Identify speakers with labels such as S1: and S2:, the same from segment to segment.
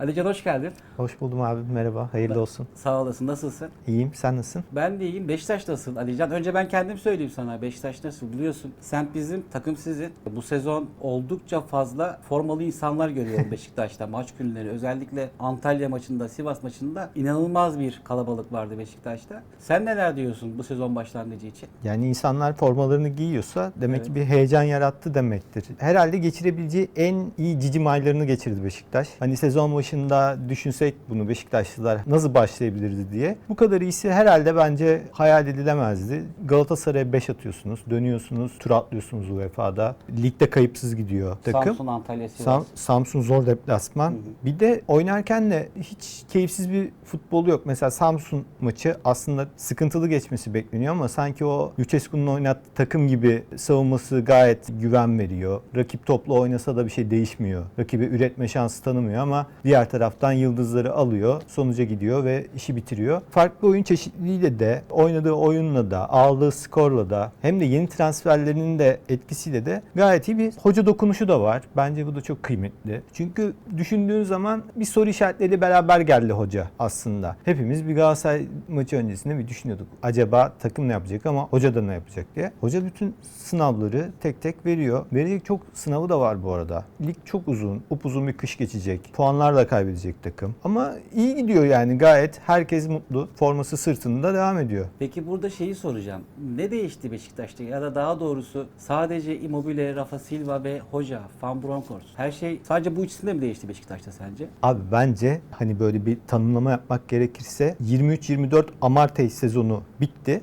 S1: Alican hoş geldin.
S2: Hoş buldum abi. Merhaba. Hayırlı olsun.
S1: Sağ olasın. Nasılsın?
S2: İyiyim. Sen nasılsın?
S1: Ben de iyiyim. Beşiktaş nasıl Alican? Önce ben kendim söyleyeyim sana. Beşiktaş nasıl? Biliyorsun semt bizim, takım sizin. Bu sezon oldukça fazla formalı insanlar görüyorum Beşiktaş'ta. Maç günleri özellikle Antalya maçında, Sivas maçında inanılmaz bir kalabalık vardı Beşiktaş'ta. Sen neler diyorsun bu sezon başlangıcı için?
S2: Yani insanlar formalarını giyiyorsa demek
S1: Evet.
S2: ki bir heyecan yarattı demektir. Herhalde geçirebileceği en iyi cicim aylarını geçirdi Beşiktaş. Hani sezon başında düşünsek bunu Beşiktaşlılar nasıl başlayabilirdi diye. Bu kadar iyisi herhalde bence hayal edilemezdi. Galatasaray'a 5 atıyorsunuz, dönüyorsunuz, tur atlıyorsunuz UEFA'da. Ligde kayıpsız gidiyor takım.
S1: Samsun, Antalya, Sivas.
S2: Sam- Samsun zor deplasman.
S1: Hı hı.
S2: Bir de oynarken de hiç keyifsiz bir futbolu yok. Mesela Samsun maçı aslında sıkıntılı geçmesi bekleniyor ama sanki o Lucescu'nun oynattığı takım gibi savunması gayet güven veriyor. Rakip topla oynasa da bir şey değişmiyor. Rakibe üretme şansı tanımıyor ama diğer taraftan yıldızları alıyor, sonuca gidiyor ve işi bitiriyor. Farklı oyun çeşitliliğiyle de, oynadığı oyunla da, aldığı skorla da hem de yeni transferlerinin de etkisiyle de gayet iyi bir hoca dokunuşu da var. Bence bu da çok kıymetli. Çünkü düşündüğün zaman bir soru işaretleriyle beraber geldi hoca aslında. Hepimiz bir Galatasaray maçı öncesinde bir düşünüyorduk. Acaba takım ne yapacak ama hoca da ne yapacak diye. Hoca bütün sınavları tek tek veriyor. Verecek çok sınavı da var bu arada. Lig çok uzun. Upuzun bir kış geçecek. Puanlar da kaybedecek takım. Ama iyi gidiyor yani gayet. Herkes mutlu. Forması sırtında devam ediyor.
S1: Peki burada şeyi soracağım. Ne değişti Beşiktaş'ta ya da daha doğrusu sadece Immobile, Rafa Silva ve Hoca, Van Bronckhorst. Her şey sadece bu ikisinde mi değişti Beşiktaş'ta sence?
S2: Abi bence hani böyle bir tanımlama yapmak gerekirse 23-24 Amartey sezonu bitti.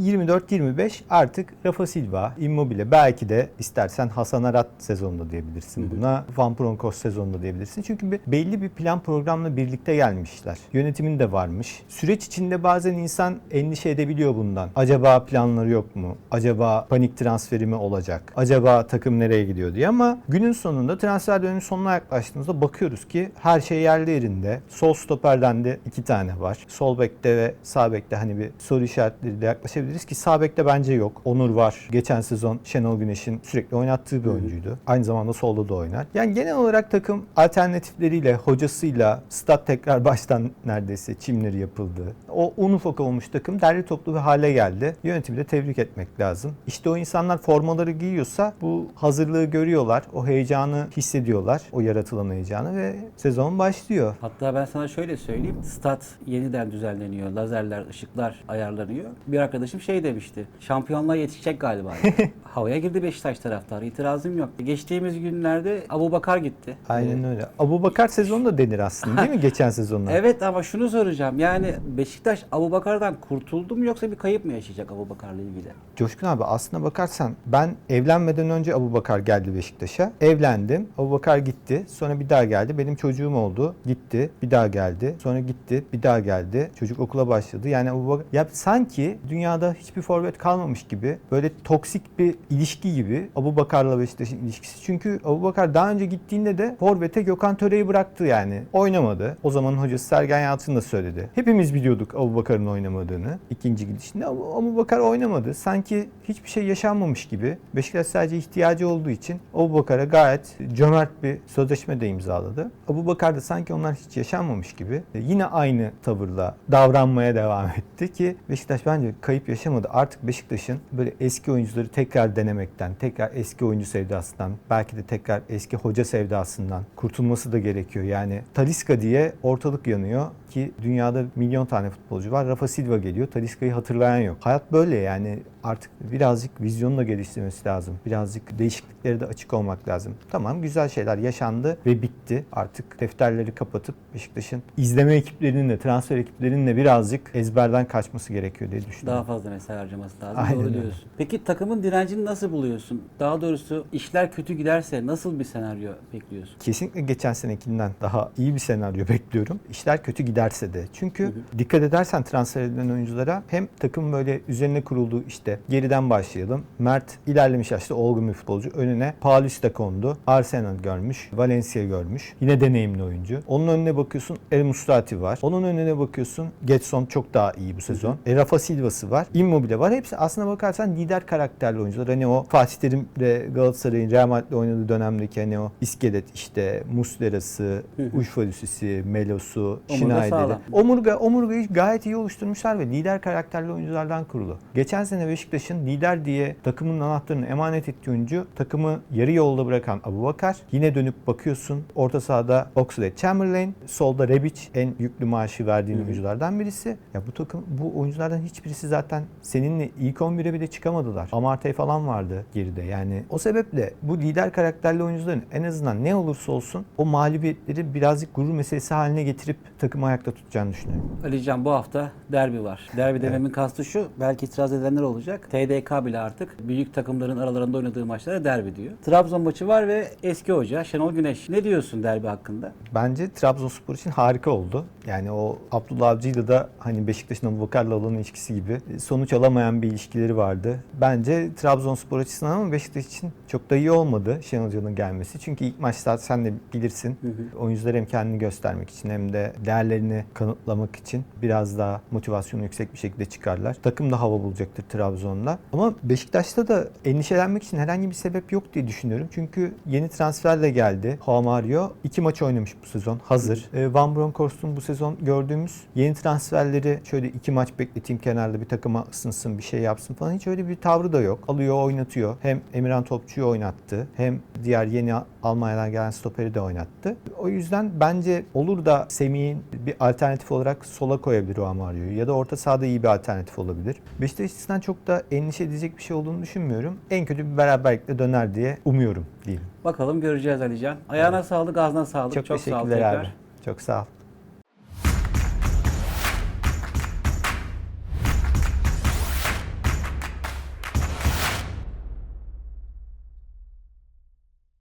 S2: 24-25 artık Rafa Silva, Immobile belki de istersen Hasan Arat sezonunda diyebilirsin buna. Van Bronckhorst sezonunda diyebilirsin. Çünkü bir, belli bir plan programla birlikte gelmişler. Yönetimin de varmış. Süreç içinde bazen insan endişe edebiliyor bundan. Acaba planları yok mu? Acaba panik transferi mi olacak? Acaba takım nereye gidiyor diye ama günün sonunda transfer döneminin sonuna yaklaştığımızda bakıyoruz ki her şey yerli yerinde. Sol stoperden de iki tane var. Sol bekte ve sağ bekte hani bir soru işaretleriyle yaklaşabiliriz ki sağ bekte bence yok. Onur var. Geçen sezon Şenol Güneş'in sürekli oynattığı bir oyuncuydu. Aynı zamanda solda da oynar. Yani genel olarak takım alternatifleriyle, hocasıyla stat tekrar baştan neredeyse çimleri yapıldı. O un ufak olmuş takım derli toplu bir hale geldi. Yönetimi de tebrik etmek lazım. İşte o insanlar formaları giyiyorsa bu hazırlığı görüyorlar. O heyecanı hissediyorlar. O yaratılan heyecanı ve sezon başlıyor.
S1: Hatta ben sana şöyle söyleyeyim. Stat yeniden düzenleniyor. Lazerler, ışıklar ayarlanıyor. Bir arkadaşım şey demişti. Şampiyonluğa yetişecek galiba. Havaya girdi Beşiktaş taraftarı. İtirazım yok. Geçtiğimiz günlerde Abu Bakar gitti.
S2: Aynen öyle. Abu Bakar sezonu da denir aslında değil mi geçen sezonda?
S1: Evet ama şunu soracağım. Yani Beşiktaş Abu Bakar'dan kurtuldu mu yoksa bir kayıp mı yaşayacak Abu Bakar'la ilgili?
S2: Coşkun abi aslına bakarsan ben evlenmeden önce Abu Bakar geldi Beşiktaş'a. Evlendim. Abu Bakar gitti. Sonra bir daha geldi. Benim çocuğum oldu. Gitti. Bir daha geldi. Sonra gitti. Bir daha geldi. Çocuk okula başladı. Yani Abu Bakar... Ya sanki dünyada hiçbir forvet kalmamış gibi böyle toksik bir ilişki gibi Abu Bakar'la Beşiktaş'ın ilişkisi. Çünkü Abu Bakar daha önce gittiğinde de forvete Gökhan Töre'yi bıraktı yani. Oynamadı. O zaman hocası Sergen Yalçın da söyledi. Hepimiz biliyorduk Abu Bakar'ın oynamadığını. ikinci gidişinde Abu, Abu Bakar oynamadı. Sanki hiçbir şey yaşanmamış gibi. Beşiktaş sadece ihtiyacı olduğu için Abu Bakar'a gayet cömert bir sözleşme de imzaladı. Abu Bakar da sanki onlar hiç yaşanmamış gibi yine aynı tavırla davranmaya devam etti ki Beşiktaş bence kayıp yaşamadı. Artık Beşiktaş'ın böyle eski oyuncuları tekrar denemekten, tekrar eski oyuncu sevdasından, belki de tekrar eski hoca sevdasından kurtulması da gerekiyor. Yani Taliska diye ortalık yanıyor ki dünyada milyon tane futbolcu var. Rafa Silva geliyor. Taliska'yı hatırlayan yok. Hayat böyle yani artık birazcık vizyonu da geliştirmesi lazım. Birazcık değişikliklere de açık olmak lazım. Tamam güzel şeyler yaşandı ve bitti. Artık defterleri kapatıp Beşiktaş'ın izleme ekiplerinin de transfer ekiplerinin de birazcık ezberden kaçması gerekiyor diye
S1: Daha
S2: düşünüyorum.
S1: fazla mesai harcaması lazım.
S2: Aynen
S1: Doğru diyorsun. Peki takımın direncini nasıl buluyorsun? Daha doğrusu işler kötü giderse nasıl bir senaryo bekliyorsun?
S2: Kesinlikle geçen senekinden daha iyi bir senaryo bekliyorum. İşler kötü giderse de. Çünkü dikkat edersen transfer edilen oyunculara hem takım böyle üzerine kurulduğu işte geldi. Geriden başlayalım. Mert ilerlemiş yaşta olgun bir futbolcu. Önüne Paulista kondu. Arsenal görmüş. Valencia görmüş. Yine deneyimli oyuncu. Onun önüne bakıyorsun El Mustati var. Onun önüne bakıyorsun Getson çok daha iyi bu sezon. E, Rafa Silva'sı var. Immobile var. Hepsi aslına bakarsan lider karakterli oyuncular. Hani o Fatih Terim'le Galatasaray'ın Real Madrid'le oynadığı dönemdeki hani o iskelet işte Muslera'sı, Uşfalüsü'sü, Melos'u, Schneider'i.
S1: sağlam.
S2: Omurga, omurgayı gayet iyi oluşturmuşlar ve lider karakterli oyunculardan kurulu. Geçen sene Beşiktaş'ın lider diye takımın anahtarını emanet ettiği oyuncu takımı yarı yolda bırakan Abubakar. Yine dönüp bakıyorsun orta sahada Oxlade Chamberlain, solda Rebic en yüklü maaşı verdiğin oyunculardan birisi. Ya bu takım bu oyunculardan hiçbirisi zaten seninle ilk 11'e bile çıkamadılar. Amartey falan vardı geride. Yani o sebeple bu lider karakterli oyuncuların en azından ne olursa olsun o mağlubiyetleri birazcık gurur meselesi haline getirip takımı ayakta tutacağını düşünüyorum.
S1: Alican bu hafta derbi var. Derbi dememin kastı şu, belki itiraz edenler olacak. TDK bile artık büyük takımların aralarında oynadığı maçlara derbi diyor. Trabzon maçı var ve eski hoca Şenol Güneş. Ne diyorsun derbi hakkında?
S2: Bence Trabzonspor için harika oldu. Yani o Abdullah Avcı'yla da hani Beşiktaş'ın Abubakar'la olan ilişkisi gibi sonuç alamayan bir ilişkileri vardı. Bence Trabzonspor açısından ama Beşiktaş için çok da iyi olmadı Şenol Hoca'nın gelmesi. Çünkü ilk maçta sen de bilirsin. Oyuncular hem kendini göstermek için hem de değerlerini kanıtlamak için biraz daha motivasyonu yüksek bir şekilde çıkarlar. Takım da hava bulacaktır Trabzon'da. Ama Beşiktaş'ta da endişelenmek için herhangi bir sebep yok diye düşünüyorum. Çünkü yeni transferle geldi. Juan Mario. iki maç oynamış bu sezon. Hazır. Ee, Van Bronckhorst'un bu sezon gördüğümüz yeni transferleri şöyle iki maç bekleteyim kenarda bir takıma ısınsın bir şey yapsın falan. Hiç öyle bir tavrı da yok. Alıyor oynatıyor. Hem Emirhan Topçu'yu oynattı. Hem diğer yeni Almanya'dan gelen stoperi de oynattı. O yüzden bence olur da Semih'in bir alternatif olarak sola koyabilir Juan Mario'yu. Ya da orta sahada iyi bir alternatif olabilir. Beşiktaş açısından çok da endişe edecek bir şey olduğunu düşünmüyorum. En kötü bir beraberlikle döner diye umuyorum diyeyim.
S1: Bakalım göreceğiz Alican. Ayağına sağlık, ağzına sağlık.
S2: Çok,
S1: Çok, sağ ol
S2: teşekkürler
S1: tekrar.
S2: abi. Çok sağ ol.